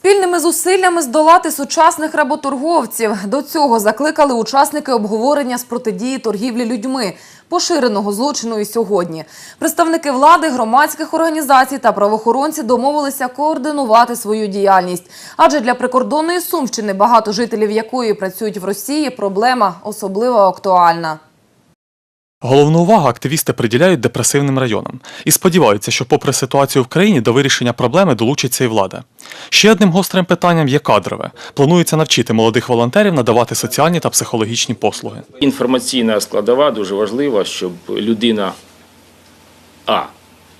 Спільними зусиллями здолати сучасних работорговців. До цього закликали учасники обговорення з протидії торгівлі людьми, поширеного злочину і сьогодні. Представники влади, громадських організацій та правоохоронці домовилися координувати свою діяльність. Адже для прикордонної Сумщини, багато жителів якої працюють в Росії, проблема особливо актуальна. Головну увагу активісти приділяють депресивним районам і сподіваються, що, попри ситуацію в країні, до вирішення проблеми долучиться і влада. Ще одним гострим питанням є кадрове. Планується навчити молодих волонтерів надавати соціальні та психологічні послуги. Інформаційна складова дуже важлива, щоб людина А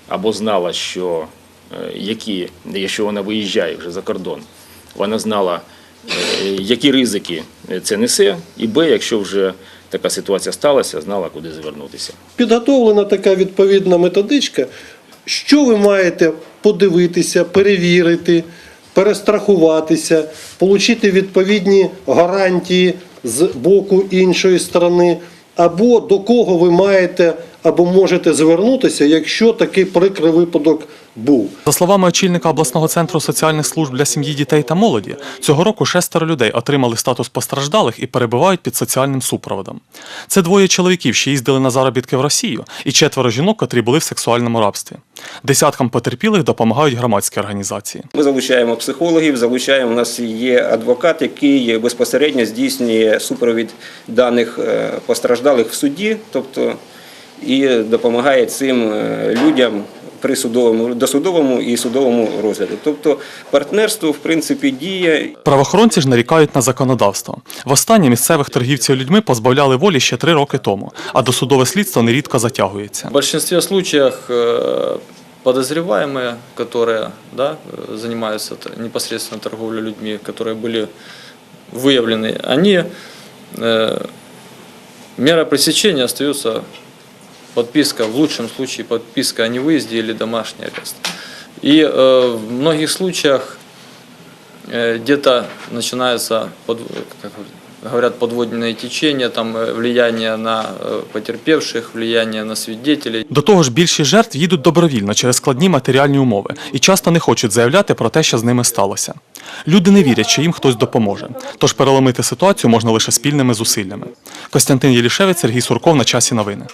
або знала, що е, які, якщо вона виїжджає вже за кордон, вона знала, е, які ризики це несе, і Б, якщо вже така ситуація сталася, знала, куди звернутися. Підготовлена така відповідна методичка, що ви маєте подивитися, перевірити, перестрахуватися, отримати відповідні гарантії з боку іншої сторони, або до кого ви маєте або можете звернутися, якщо такий прикрий випадок був. За словами очільника обласного центру соціальних служб для сім'ї, дітей та молоді, цього року шестеро людей отримали статус постраждалих і перебувають під соціальним супроводом. Це двоє чоловіків, що їздили на заробітки в Росію, і четверо жінок, котрі були в сексуальному рабстві. Десяткам потерпілих допомагають громадські організації. Ми залучаємо психологів, залучаємо. У нас є адвокат, який безпосередньо здійснює супровід даних е, постраждалих в суді, тобто і допомагає цим е, людям при судовому досудовому і судовому розгляді. Тобто партнерство в принципі діє. Правоохоронці ж нарікають на законодавство. Востаннє місцевих торгівців людьми позбавляли волі ще три роки тому, а досудове слідство нерідко затягується. В большинстве случаев э, подозреваемые, которые да, э, занимаются т- непосредственно торговлей людьми, которые были выявлены, они э, мера пресечения остается подписка, в лучшем случае подписка о невыезде или домашний арест. И э, в многих случаях э, где-то начинается, под, как говорят, подводное течение, там э, влияние на э, потерпевших, влияние на свидетелей. До того ж, більшість жертв їдуть добровільно через складні матеріальні умови і часто не хочуть заявляти про те, що з ними сталося. Люди не вірять, що їм хтось допоможе. Тож переломити ситуацію можна лише спільними зусиллями. Костянтин Єлішевець, Сергій Сурков на часі новини.